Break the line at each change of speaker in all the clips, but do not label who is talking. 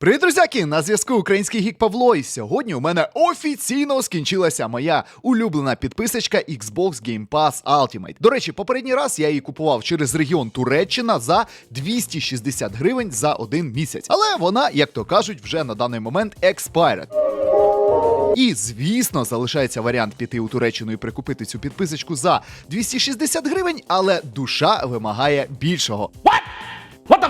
Привіт, друзяки! На зв'язку український гік Павло. І сьогодні у мене офіційно скінчилася моя улюблена підписочка Xbox Game Pass Ultimate. До речі, попередній раз я її купував через регіон Туреччина за 260 гривень за один місяць. Але вона, як то кажуть, вже на даний момент expired. І звісно, залишається варіант піти у Туреччину і прикупити цю підписочку за 260 гривень, але душа вимагає більшого.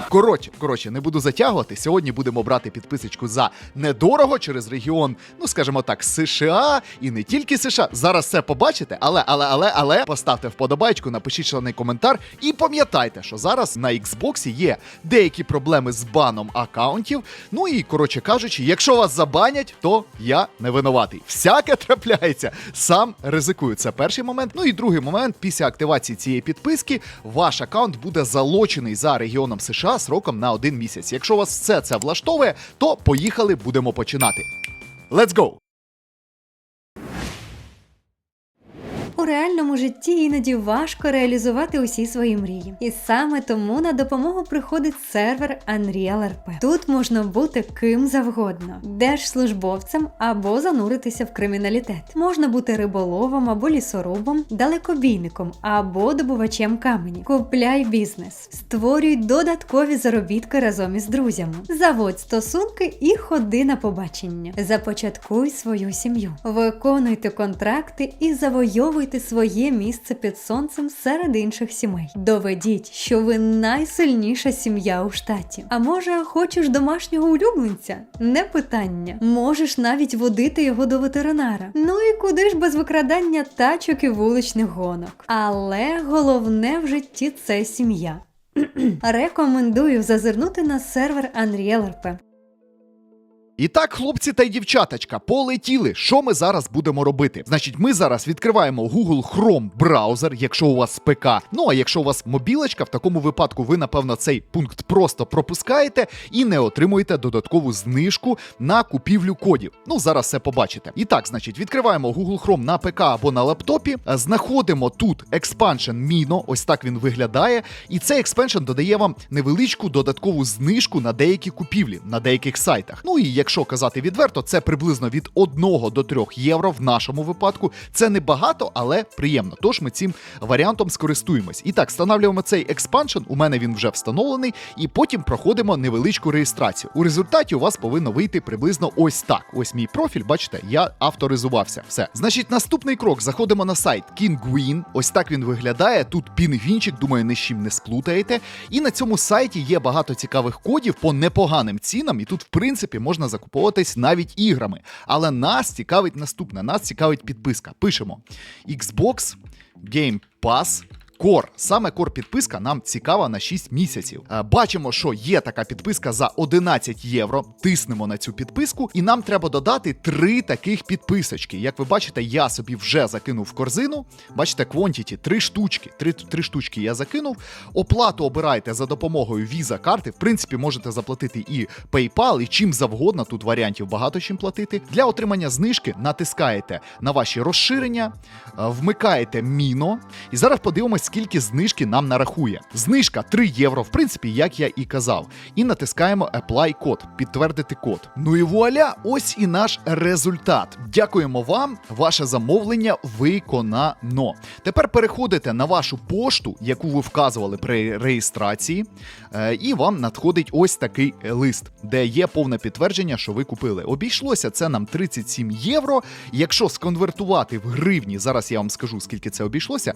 Коротше, коротше, не буду затягувати. Сьогодні будемо брати підписочку за недорого через регіон, ну скажімо так, США і не тільки США. Зараз все побачите, але, але, але, але поставте вподобайку, напишіть шалений коментар і пам'ятайте, що зараз на Xbox є деякі проблеми з баном акаунтів. Ну і коротше кажучи, якщо вас забанять, то я не винуватий. Всяке трапляється. Сам ризикую. Це перший момент. Ну і другий момент, після активації цієї підписки, ваш акаунт буде залочений за регіоном США сроком на один місяць. Якщо вас все це влаштовує, то поїхали, будемо починати. Let's go!
У реальному житті іноді важко реалізувати усі свої мрії. І саме тому на допомогу приходить сервер Unreal RP. Тут можна бути ким завгодно: держслужбовцем або зануритися в криміналітет. Можна бути риболовом або лісорубом, далекобійником або добувачем камені. Купляй бізнес, створюй додаткові заробітки разом із друзями. Заводь стосунки і ходи на побачення. Започаткуй свою сім'ю. Виконуйте контракти і завойовуйте своє місце під сонцем серед інших сімей. Доведіть, що ви найсильніша сім'я у штаті. А може, хочеш домашнього улюбленця? Не питання. Можеш навіть водити його до ветеринара. Ну і куди ж без викрадання тачок і вуличних гонок. Але головне в житті це сім'я. Рекомендую зазирнути на сервер Unreal.
І так, хлопці та й дівчаточка, полетіли. Що ми зараз будемо робити? Значить, ми зараз відкриваємо Google Chrome браузер, якщо у вас ПК. Ну а якщо у вас мобілочка, в такому випадку ви, напевно, цей пункт просто пропускаєте і не отримуєте додаткову знижку на купівлю кодів. Ну, зараз все побачите. І так, значить, відкриваємо Google Chrome на ПК або на лаптопі. Знаходимо тут Expansion Mino, ось так він виглядає. І цей експеншн додає вам невеличку додаткову знижку на деякі купівлі на деяких сайтах. Ну і якщо казати відверто, це приблизно від 1 до 3 євро в нашому випадку. Це не багато, але приємно. Тож ми цим варіантом скористуємось. І так, встановлюємо цей експаншн. У мене він вже встановлений, і потім проходимо невеличку реєстрацію. У результаті у вас повинно вийти приблизно ось так. Ось мій профіль. Бачите, я авторизувався. Все. Значить, наступний крок. Заходимо на сайт Kinguin. Ось так він виглядає. Тут пінгвінчик, думаю, ні з чим не сплутаєте. І на цьому сайті є багато цікавих кодів по непоганим цінам. І тут, в принципі, можна закуповуватись навіть іграми. Але нас цікавить наступне: нас цікавить підписка. Пишемо Xbox Game Pass. Кор, саме кор підписка нам цікава на 6 місяців. Е, Бачимо, що є така підписка за 11 євро. Тиснемо на цю підписку, і нам треба додати три таких підписочки. Як ви бачите, я собі вже закинув в корзину. Бачите, quantity, три штучки. Три, три штучки я закинув. Оплату обирайте за допомогою Visa карти. В принципі, можете заплатити і PayPal, і чим завгодно. Тут варіантів багато чим платити. Для отримання знижки натискаєте на ваші розширення, е, вмикаєте міно. І зараз подивимось, скільки знижки нам нарахує. Знижка 3 євро, в принципі, як я і казав. І натискаємо Apply код, підтвердити код. Ну і вуаля, ось і наш результат. Дякуємо вам, ваше замовлення виконано. Тепер переходите на вашу пошту, яку ви вказували при реєстрації, е, і вам надходить ось такий лист, де є повне підтвердження, що ви купили. Обійшлося це нам 37 євро. Якщо сконвертувати в гривні, зараз я вам скажу, скільки це обійшлося,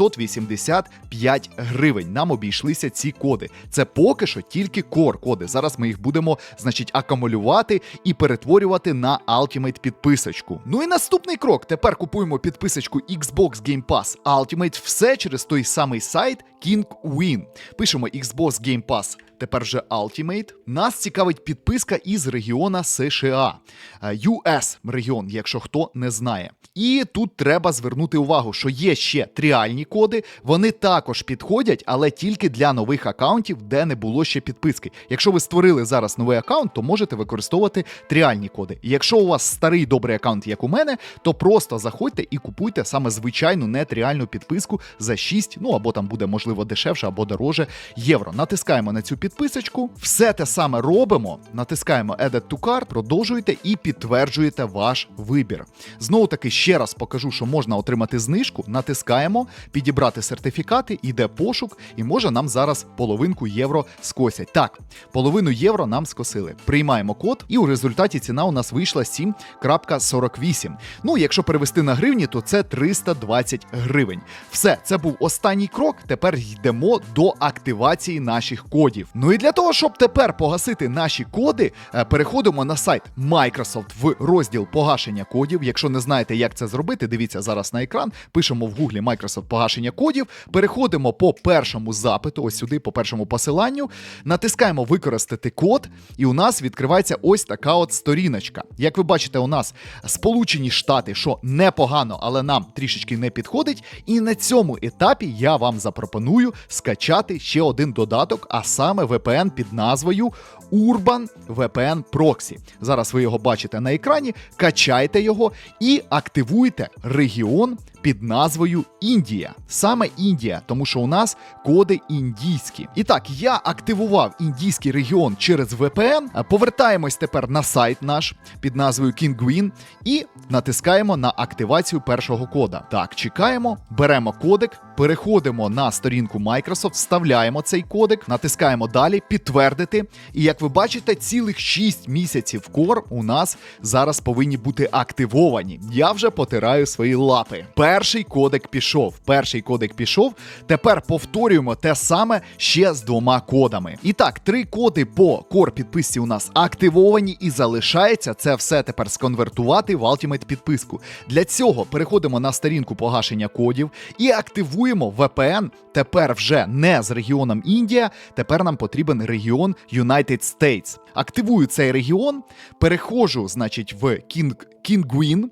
1585 гривень. Нам обійшлися ці коди. Це поки що тільки кор коди. Зараз ми їх будемо, значить, акумулювати і перетворювати на Ultimate підписочку. Ну і наступний крок. Тепер купуємо підписочку Xbox Game Pass Ultimate. Все через той самий сайт King Win. Пишемо Xbox Game Pass. Тепер вже Ultimate. Нас цікавить підписка із регіона США. Е, US регіон, якщо хто не знає. І тут треба звернути увагу, що є ще тріальні коди. Вони також підходять, але тільки для нових акаунтів, де не було ще підписки. Якщо ви створили зараз новий акаунт, то можете використовувати тріальні коди. І Якщо у вас старий добрий акаунт, як у мене, то просто заходьте і купуйте саме звичайну нетріальну підписку за 6, ну або там буде можливо дешевше або дороже євро. Натискаємо на цю підписку. Підписочку. Все те саме робимо. Натискаємо Edit to Cart, продовжуєте і підтверджуєте ваш вибір. Знову таки ще раз покажу, що можна отримати знижку. Натискаємо, підібрати сертифікати, іде пошук, і може нам зараз половинку євро скосять. Так, половину євро нам скосили. Приймаємо код, і у результаті ціна у нас вийшла 7.48. Ну, якщо перевести на гривні, то це 320 гривень. Все, це був останній крок. Тепер йдемо до активації наших кодів. Ну і для того, щоб тепер погасити наші коди, е, переходимо на сайт Microsoft в розділ погашення кодів. Якщо не знаєте, як це зробити, дивіться зараз на екран. Пишемо в гуглі Microsoft погашення кодів. Переходимо по першому запиту, ось сюди, по першому посиланню. Натискаємо використати код, і у нас відкривається ось така от сторіночка. Як ви бачите, у нас Сполучені Штати, що непогано, але нам трішечки не підходить. І на цьому етапі я вам запропоную скачати ще один додаток, а саме VPN під назвою Urban VPN Proxy. Зараз ви його бачите на екрані. Качайте його і активуйте регіон під назвою Індія. Саме Індія, тому що у нас коди індійські. І так, я активував індійський регіон через VPN. Повертаємось тепер на сайт наш під назвою Kinguin і натискаємо на активацію першого кода. Так, чекаємо, беремо кодек, переходимо на сторінку Microsoft, вставляємо цей кодек, натискаємо далі, підтвердити. І як ви бачите, цілих 6 місяців Core у нас зараз повинні бути активовані. Я вже потираю свої лапи. Перший кодек пішов. Перший кодек пішов. Тепер повторюємо те саме ще з двома кодами. І так, три коди по Core підписці у нас активовані і залишається це все тепер сконвертувати в Ultimate підписку. Для цього переходимо на сторінку погашення кодів і активуємо VPN. Тепер вже не з регіоном Індія. Тепер нам потрібен регіон United States. Активую цей регіон, переходжу, значить, в King, Kinguin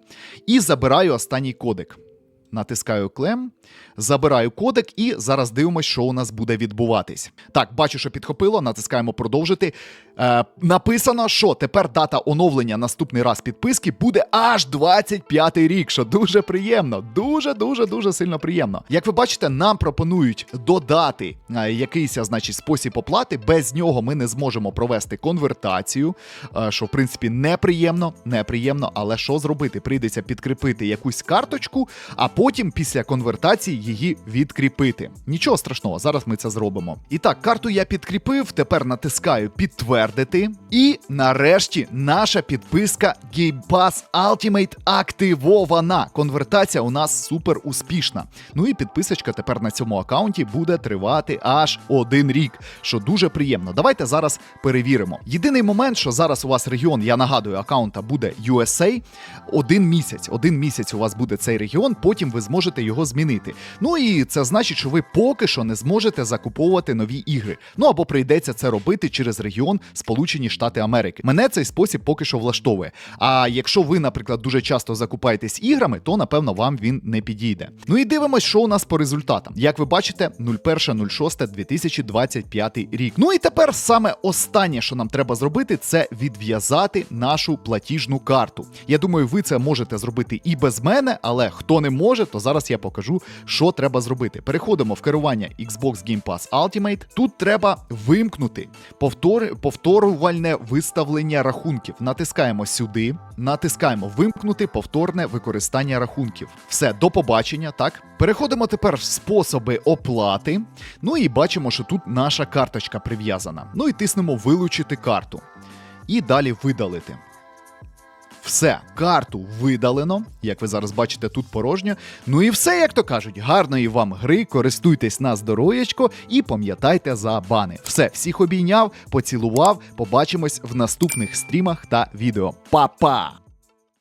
і забираю останній кодек. Натискаю клем, забираю кодек і зараз дивимося, що у нас буде відбуватись. Так, бачу, що підхопило, натискаємо продовжити. Е, написано, що тепер дата оновлення наступний раз підписки буде аж 25-й рік, що дуже приємно. Дуже, дуже, дуже сильно приємно. Як ви бачите, нам пропонують додати е, якийсь, значить, спосіб оплати. Без нього ми не зможемо провести конвертацію, е, що в принципі неприємно, неприємно, але що зробити? Прийдеться підкріпити якусь карточку, а потім після конвертації її відкріпити. Нічого страшного, зараз ми це зробимо. І так, карту я підкріпив, тепер натискаю підтвердити. І нарешті наша підписка Game Pass Ultimate активована. Конвертація у нас супер успішна. Ну і підписочка тепер на цьому аккаунті буде тривати аж один рік, що дуже приємно. Давайте зараз перевіримо. Єдиний момент, що зараз у вас регіон, я нагадую, аккаунта буде USA. Один місяць. Один місяць у вас буде цей регіон, потім ви зможете його змінити. Ну і це значить, що ви поки що не зможете закуповувати нові ігри. Ну або прийдеться це робити через регіон Сполучені Штати Америки. Мене цей спосіб поки що влаштовує. А якщо ви, наприклад, дуже часто закупаєтесь іграми, то напевно вам він не підійде. Ну і дивимось, що у нас по результатам. Як ви бачите, 01.06.2025 рік. Ну і тепер саме останнє, що нам треба зробити, це відв'язати нашу платіжну карту. Я думаю, ви це можете зробити і без мене, але хто не може, то зараз я покажу, що треба зробити. Переходимо в керування Xbox Game Pass Ultimate. Тут треба вимкнути повтор... повторювальне виставлення рахунків. Натискаємо сюди, натискаємо вимкнути повторне використання рахунків. Все, до побачення. Так, переходимо тепер в способи оплати. Ну і бачимо, що тут наша карточка прив'язана. Ну і тиснемо вилучити карту. І далі видалити. Все, карту видалено. Як ви зараз бачите, тут порожньо. Ну і все, як то кажуть, гарної вам гри, користуйтесь на здоров'ячко і пам'ятайте за бани. Все, всіх обійняв, поцілував. Побачимось в наступних стрімах та відео. Па-па!